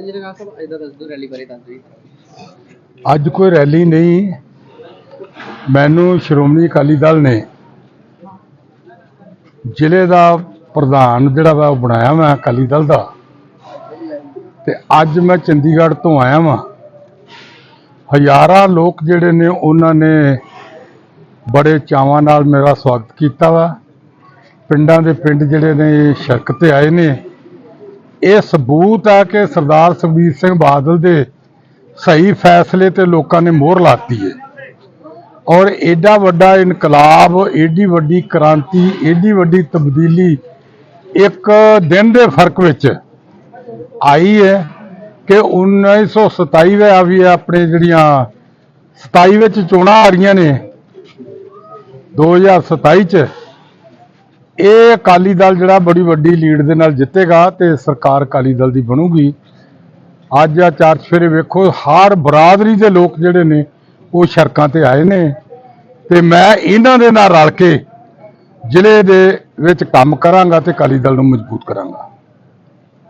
ਹਾਂਜੀ ਰੰਗਾ ਸਾਹਿਬ ਅੱਜ ਦਾ ਦੱਸ ਦਿਓ ਰੈਲੀ ਬਾਰੇ ਦੱਸ ਦਿਓ ਅੱਜ ਕੋਈ ਰੈਲੀ ਨਹੀਂ। ਮੈਨੂੰ ਸ਼੍ਰੋਮਣੀ ਅਕਾਲੀ ਦਲ ਨੇ ਜ਼ਿਲ੍ਹੇ ਦਾ ਪ੍ਰਧਾਨ ਜਿਹੜਾ ਵਾ, ਉਹ ਬਣਾਇਆ ਮੈਂ ਅਕਾਲੀ ਦਲ ਦਾ। ਤੇ ਅੱਜ ਮੈਂ ਚੰਡੀਗੜ੍ਹ ਤੋਂ ਆਇਆ ਵਾਂ। ਹਜ਼ਾਰਾਂ ਲੋਕ ਜਿਹੜੇ ਨੇ, ਉਹਨਾਂ ਨੇ ਬੜੇ ਚਾਵਾਂ ਨਾਲ ਮੇਰਾ ਸਵਾਗਤ ਕੀਤਾ ਵਾ। ਪਿੰਡਾਂ ਦੇ ਪਿੰਡ ਜਿਹੜੇ ਨੇ ਸੜਕ ਤੇ ਆਏ ਨੇ। ਇਹ ਸਬੂਤ ਹੈ ਕਿ ਸਰਦਾਰ ਸੁਖਬੀਰ ਸਿੰਘ ਬਾਦਲ ਦੇ ਸਹੀ ਫੈਸਲੇ ਤੇ ਲੋਕਾਂ ਨੇ ਮੋਹਰ ਲਾਤੀ ਹੈ। ਔਰ ਐਡਾ ਵੱਡਾ ਇਨਕਲਾਬ, ਏਡੀ ਵੱਡੀ ਕ੍ਰਾਂਤੀ, ਏਡੀ ਵੱਡੀ ਤਬਦੀਲੀ ਇੱਕ ਦਿਨ ਦੇ ਫ਼ਰਕ ਵਿੱਚ ਆਈ ਹੈ ਕਿ 1927 ਵਿੱਚ ਆ ਵੀ ਆਪਣੇ ਜਿਹੜੀਆਂ 27 ਵਿੱਚ ਚੋਣਾਂ ਆ ਰਹੀਆਂ ਨੇ 2027 ਚ ਇਹ ਅਕਾਲੀ ਦਲ ਜਿਹੜਾ ਬੜੀ ਵੱਡੀ ਲੀਡ ਦੇ ਨਾਲ ਜਿੱਤੇਗਾ ਤੇ ਸਰਕਾਰ ਅਕਾਲੀ ਦਲ ਦੀ ਬਣੂਗੀ। ਅੱਜ ਆ ਚਾਰ ਚਫੇਰੇ ਵੇਖੋ, ਹਰ ਬਰਾਦਰੀ ਦੇ ਲੋਕ ਜਿਹੜੇ ਨੇ, ਉਹ ਸੜਕਾਂ ਤੇ ਆਏ ਨੇ। ਤੇ ਮੈਂ ਇਹਨਾਂ ਦੇ ਨਾਲ ਰਲ ਕੇ ਜ਼ਿਲ੍ਹੇ ਦੇ ਵਿੱਚ ਕੰਮ ਕਰਾਂਗਾ ਤੇ ਅਕਾਲੀ ਦਲ ਨੂੰ ਮਜ਼ਬੂਤ ਕਰਾਂਗਾ।